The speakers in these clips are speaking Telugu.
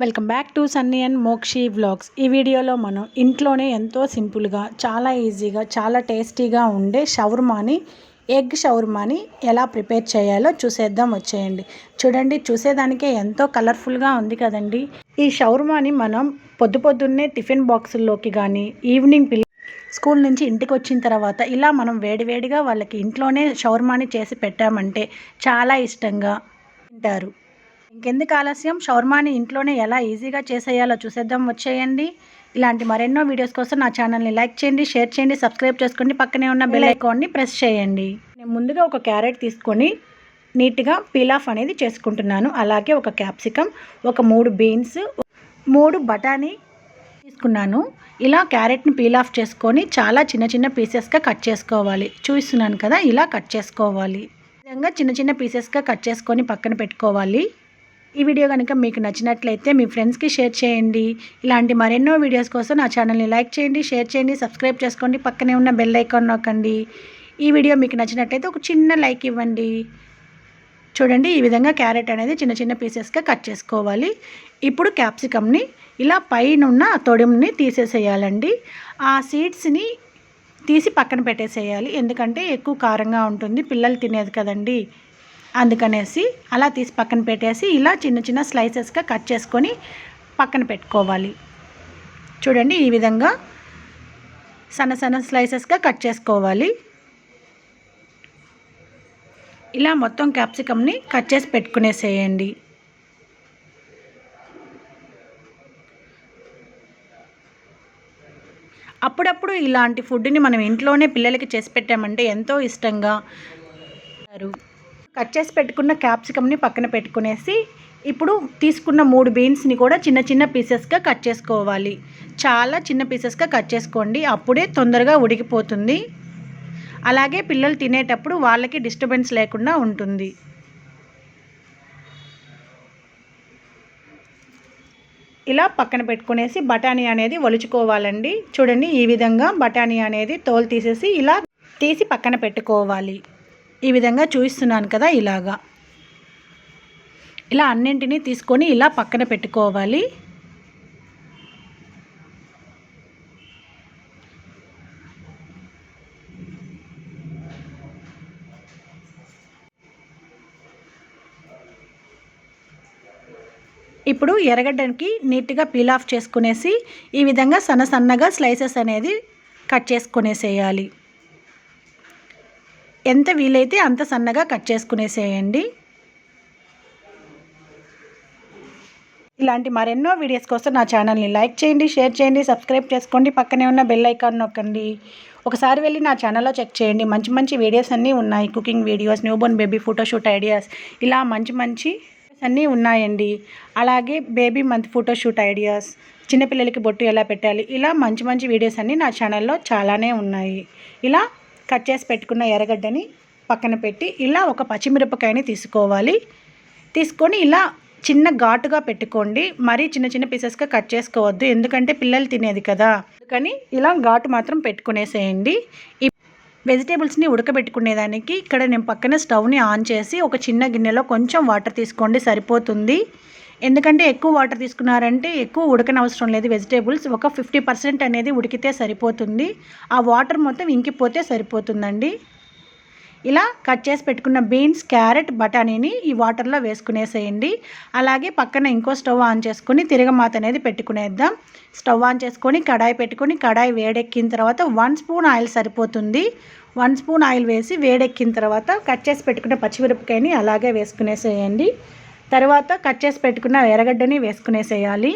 Welcome back to Sunny and Mokshi vlogs. ఈ వీడియోలో మనం ఇంట్లోనే ఎంతో సింపుల్గా చాలా ఈజీగా చాలా టేస్టీగా ఉండే షవర్మాని ఎగ్ షవర్మాని ఎలా ప్రిపేర్ చేయాలో చూసేద్దాం వచ్చేయండి. చూడండి చూసేదానికే ఎంతో కలర్ఫుల్గా ఉంది కదండి. ఈ షవర్మాని మనం పొద్దు పొద్దున్నే టిఫిన్ బాక్సుల్లోకి కానీ ఈవినింగ్ పిల్ల స్కూల్ నుంచి ఇంటికి వచ్చిన తర్వాత ఇలా మనం వేడివేడిగా వాళ్ళకి ఇంట్లోనే షవర్మాని చేసి పెట్టామంటే చాలా ఇష్టంగా తింటారు ఇంకెందుకు ఆలస్యం? షవర్మాని ఇంట్లోనే ఎలా ఈజీగా చేసేయాలో చూసేద్దాం. వచ్చేయండి. ఇలాంటి మరెన్నో వీడియోస్ కోసం నా ఛానల్ని లైక్ చేయండి షేర్ చేయండి సబ్స్క్రైబ్ చేసుకోండి పక్కనే ఉన్న బెల్ ఐకాన్ని ప్రెస్ చేయండి. నేను ముందుగా ఒక క్యారెట్ తీసుకొని నీట్గా పీల్ ఆఫ్ అనేది చేసుకుంటున్నాను. అలాగే ఒక క్యాప్సికమ్ ఒక మూడు బీన్స్ మూడు బఠానీ తీసుకున్నాను. ఇలా క్యారెట్ని పీల్ ఆఫ్ చేసుకొని చాలా చిన్న చిన్న పీసెస్గా కట్ చేసుకోవాలి. చూపిస్తున్నాను కదా ఇలా కట్ చేసుకోవాలి. ఈ విధంగా చిన్న చిన్న పీసెస్గా కట్ చేసుకొని పక్కన పెట్టుకోవాలి. ఈ వీడియో కనుక మీకు నచ్చినట్లయితే మీ ఫ్రెండ్స్కి షేర్ చేయండి. ఇలాంటి మరెన్నో వీడియోస్ కోసం నా ఛానల్ని లైక్ చేయండి షేర్ చేయండి సబ్స్క్రైబ్ చేసుకోండి పక్కనే ఉన్న బెల్ ఐకాన్ నొక్కండి. ఈ వీడియో మీకు నచ్చినట్లయితే ఒక చిన్న లైక్ ఇవ్వండి. చూడండి ఈ విధంగా క్యారెట్ అనేది చిన్న చిన్న పీసెస్గా కట్ చేసుకోవాలి. ఇప్పుడు క్యాప్సికమ్ని ఇలా పైనున్న తొడిమిని తీసేసేయాలండి. ఆ సీడ్స్ని తీసి పక్కన పెట్టేసేయాలి. ఎందుకంటే ఎక్కువ కారంగా ఉంటుంది పిల్లలు తినేది కదండీ. అందుకనేసి అలా తీసి పక్కన పెట్టేసి ఇలా చిన్న చిన్న స్లైసెస్గా కట్ చేసుకొని పక్కన పెట్టుకోవాలి. చూడండి ఈ విధంగా సన్న సన్న స్లైసెస్గా కట్ చేసుకోవాలి. ఇలా మొత్తం క్యాప్సికమ్ని కట్ చేసి పెట్టుకునేసేయండి. అప్పుడప్పుడు ఇలాంటి ఫుడ్ని మనం ఇంట్లోనే పిల్లలకి చేసి పెట్టామంటే ఎంతో ఇష్టంగా కట్ చేసి పెట్టుకున్న క్యాప్సికమ్ని పక్కన పెట్టుకునేసి ఇప్పుడు తీసుకున్న మూడు బీన్స్ని కూడా చిన్న చిన్న పీసెస్గా కట్ చేసుకోవాలి. చాలా చిన్న పీసెస్గా కట్ చేసుకోండి. అప్పుడే తొందరగా ఉడికిపోతుంది. అలాగే పిల్లలు తినేటప్పుడు వాళ్ళకి డిస్టర్బెన్స్ లేకుండా ఉంటుంది. ఇలా పక్కన పెట్టుకునేసి బఠానీ అనేది ఒలుచుకోవాలండి. చూడండి ఈ విధంగా బఠానీ అనేది తోలు తీసేసి ఇలా తీసి పక్కన పెట్టుకోవాలి. ఈ విధంగా చూపిస్తున్నాను కదా ఇలాగా. ఇలా అన్నింటినీ తీసుకొని ఇలా పక్కన పెట్టుకోవాలి. ఇప్పుడు ఎర్రగడ్డకి నీట్గా పీల్ ఆఫ్ చేసుకునేసి ఈ విధంగా సన్న సన్నగా స్లైసెస్ అనేది కట్ చేసుకునేసేయాలి. ఎంత వీలైతే అంత సన్నగా కట్ చేసుకునేసేయండి. ఇలాంటి మరెన్నో వీడియోస్ కోసం నా ఛానల్ని లైక్ చేయండి షేర్ చేయండి సబ్స్క్రైబ్ చేసుకోండి పక్కనే ఉన్న బెల్ ఐకాన్ నొక్కండి. ఒకసారి వెళ్ళి నా ఛానల్లో చెక్ చేయండి. మంచి మంచి వీడియోస్ అన్నీ ఉన్నాయి. Cooking videos newborn baby photoshoot ideas ఇలా మంచి మంచి అన్నీ ఉన్నాయండి. అలాగే బేబీ మంత్ ఫోటోషూట్ ఐడియాస్ చిన్నపిల్లలకి బొట్టు ఎలా పెట్టాలి ఇలా మంచి మంచి వీడియోస్ అన్నీ నా ఛానల్లో చాలానే ఉన్నాయి. ఇలా కట్ చేసి పెట్టుకున్న ఎర్రగడ్డని పక్కన పెట్టి ఇలా ఒక పచ్చిమిరపకాయని తీసుకోవాలి. తీసుకొని ఇలా చిన్న ఘాటుగా పెట్టుకోండి. మరీ చిన్న చిన్న పీసెస్గా కట్ చేసుకోవద్దు. ఎందుకంటే పిల్లలు తినేది కదా. అందుకని ఇలా ఘాటు మాత్రం పెట్టుకునేసేయండి. ఈ వెజిటేబుల్స్ని ఉడకబెట్టుకునేదానికి ఇక్కడ నేను పక్కన స్టవ్ని ఆన్ చేసి ఒక చిన్న గిన్నెలో కొంచెం వాటర్ తీసుకోండి. సరిపోతుంది. ఎందుకంటే ఎక్కువ వాటర్ తీసుకున్నారంటే ఎక్కువ ఉడకనవసరం లేదు. వెజిటేబుల్స్ ఒక ఫిఫ్టీ పర్సెంట్ అనేది ఉడికితే సరిపోతుంది. ఆ వాటర్ మొత్తం ఇంకిపోతే సరిపోతుందండి. ఇలా కట్ చేసి పెట్టుకున్న బీన్స్ క్యారెట్ బఠానీని ఈ వాటర్లో వేసుకునేసేయండి. అలాగే పక్కన ఇంకో స్టవ్ ఆన్ చేసుకొని తిరగమాత అనేది పెట్టుకునేద్దాం. స్టవ్ ఆన్ చేసుకొని కడాయి పెట్టుకొని కడాయి వేడెక్కిన తర్వాత వన్ స్పూన్ ఆయిల్ సరిపోతుంది. వన్ స్పూన్ ఆయిల్ వేసి వేడెక్కిన తర్వాత కట్ చేసి పెట్టుకున్న పచ్చిమిరపకాయని అలాగే వేసుకునేసేయండి. తర్వాత కట్ చేసి పెట్టుకున్న ఎర్రగడ్డని వేసుకునేసేయాలి.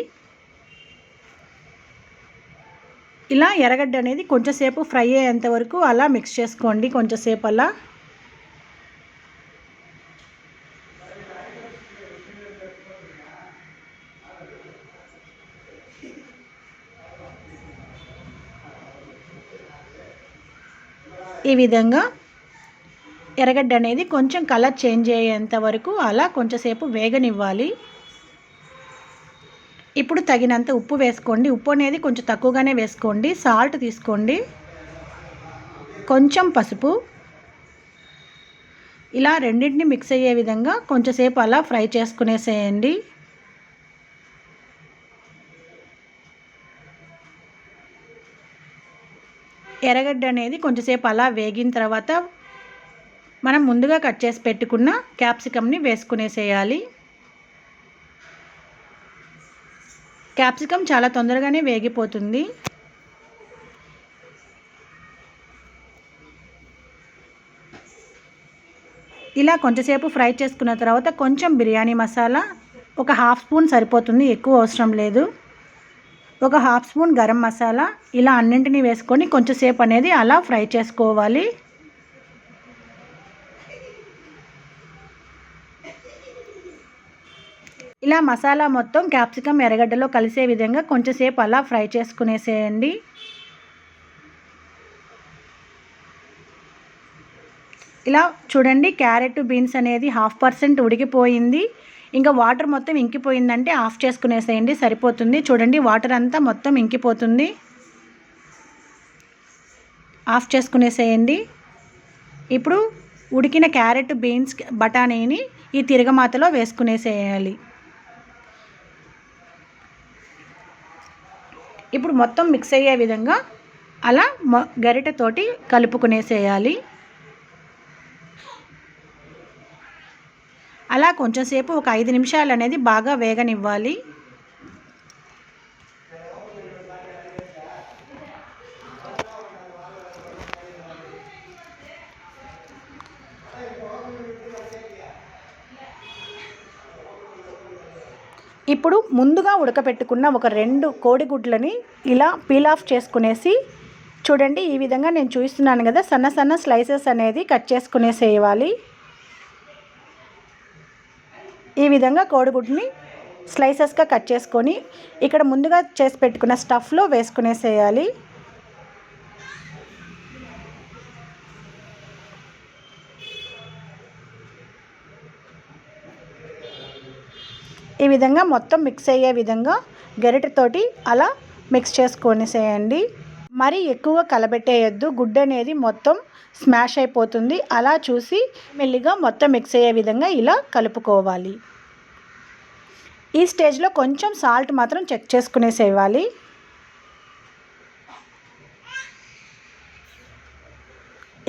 ఇలా ఎర్రగడ్డ అనేది కొంచెంసేపు ఫ్రై అయ్యేంత వరకు అలా మిక్స్ చేసుకోండి కొంచెంసేపు అలా. ఈ విధంగా ఎర్రగడ్డ అనేది కొంచెం కలర్ చేంజ్ అయ్యేంత వరకు అలా కొంచెంసేపు వేగనివ్వాలి. ఇప్పుడు తగినంత ఉప్పు వేసుకోండి. ఉప్పు అనేది కొంచెం తక్కువగానే వేసుకోండి. సాల్ట్ తీసుకోండి. కొంచెం పసుపు. ఇలా రెండింటిని మిక్స్ అయ్యే విధంగా కొంచెంసేపు అలా ఫ్రై చేసుకునేసేయండి. ఎర్రగడ్డ అనేది కొంచెంసేపు అలా వేగిన తర్వాత మనం ముందుగా కట్ చేసి పెట్టుకున్న క్యాప్సికమ్ని వేసుకునేసేయాలి. క్యాప్సికమ్ చాలా తొందరగానే వేగిపోతుంది. ఇలా కొంచెంసేపు ఫ్రై చేసుకున్న తర్వాత కొంచెం బిర్యానీ మసాలా ఒక హాఫ్ స్పూన్ సరిపోతుంది ఎక్కువ అవసరం లేదు. ఒక హాఫ్ స్పూన్ గరం మసాలా ఇలా అన్నింటినీ వేసుకొని కొంచెంసేపు అనేది అలా ఫ్రై చేసుకోవాలి. ఇలా మసాలా మొత్తం క్యాప్సికమ్ ఎర్రగడ్డలో కలిసే విధంగా కొంచెంసేపు అలా ఫ్రై చేసుకునేసేయండి. ఇలా చూడండి క్యారెట్ బీన్స్ అనేది హాఫ్ పర్సెంట్ ఉడికిపోయింది. ఇంకా వాటర్ మొత్తం ఇంకిపోయిందంటే ఆఫ్ చేసుకునేసేయండి సరిపోతుంది. చూడండి వాటర్ అంతా మొత్తం ఇంకిపోతుంది. ఆఫ్ చేసుకునేసేయండి. ఇప్పుడు ఉడికిన క్యారెట్ బీన్స్ బఠానీని ఈ తిరగమాతలో వేసుకునేసేయాలి. ఇప్పుడు మొత్తం మిక్స్ అయ్యే విధంగా అలా గరిటెతోటి కలుపుకునేసేయాలి. అలా కొంచెంసేపు ఒక ఐదు నిమిషాలు అనేది బాగా వేగనివ్వాలి. ఇప్పుడు ముందుగా ఉడకపెట్టుకున్న ఒక రెండు కోడిగుడ్లని ఇలా పీల్ ఆఫ్ చేసుకునేసి చూడండి ఈ విధంగా నేను చూస్తున్నాను కదా సన్న సన్న స్లైసెస్ అనేది కట్ చేసుకునేసేయాలి. ఈ విధంగా కోడిగుడ్ని స్లైసెస్గా కట్ చేసుకొని ఇక్కడ ముందుగా చేసి పెట్టుకున్న స్టఫ్లో వేసుకునేసేయాలి. ఈ విధంగా మొత్తం మిక్స్ అయ్యే విధంగా గరిటెతోటి అలా మిక్స్ చేసుకొనిసేయండి. మరి ఎక్కువ కలబెట్టేయద్దు. గుడ్డు అనేది మొత్తం స్మాష్ అయిపోతుంది. అలా చూసి మెల్లిగా మొత్తం మిక్స్ అయ్యే విధంగా ఇలా కలుపుకోవాలి. ఈ స్టేజ్లో కొంచెం సాల్ట్ మాత్రం చెక్ చేసుకునేసేయాలి.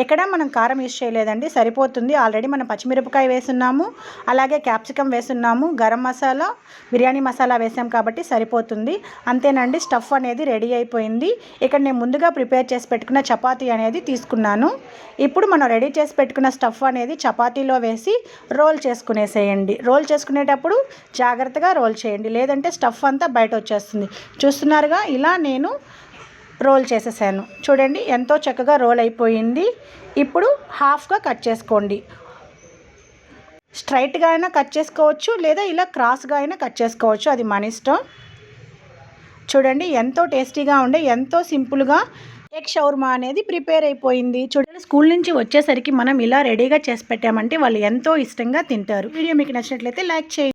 ఎక్కడ మనం కారం యూస్ చేయలేదండి సరిపోతుంది. ఆల్రెడీ మనం పచ్చిమిరపకాయ వేసున్నాము అలాగే క్యాప్సికమ్ వేసున్నాము గరం మసాలా బిర్యానీ మసాలా వేసాం కాబట్టి సరిపోతుంది. అంతేనండి స్టఫ్ అనేది రెడీ అయిపోయింది. ఇక్కడ నేను ముందుగా ప్రిపేర్ చేసి పెట్టుకున్న చపాతీ అనేది తీసుకున్నాను. ఇప్పుడు మనం రెడీ చేసి పెట్టుకున్న స్టఫ్ అనేది చపాతీలో వేసి రోల్ చేసుకునేసేయండి. రోల్ చేసుకునేటప్పుడు జాగ్రత్తగా రోల్ చేయండి. లేదంటే స్టఫ్ అంతా బయట వచ్చేస్తుంది. చూస్తున్నారుగా ఇలా నేను రోల్ చేసేసాను. చూడండి ఎంతో చక్కగా రోల్ అయిపోయింది. ఇప్పుడు హాఫ్గా కట్ చేసుకోండి. స్ట్రైట్గా అయినా కట్ చేసుకోవచ్చు లేదా ఇలా క్రాస్గా అయినా కట్ చేసుకోవచ్చు. అది మన ఇష్టం. చూడండి ఎంతో టేస్టీగా ఉండే ఎంతో సింపుల్గా ఎగ్ షవర్మా అనేది ప్రిపేర్ అయిపోయింది. చూడండి స్కూల్ నుంచి వచ్చేసరికి మనం ఇలా రెడీగా చేసి పెట్టామంటే వాళ్ళు ఎంతో ఇష్టంగా తింటారు. వీడియో మీకు నచ్చినట్లయితే లైక్ చేయండి.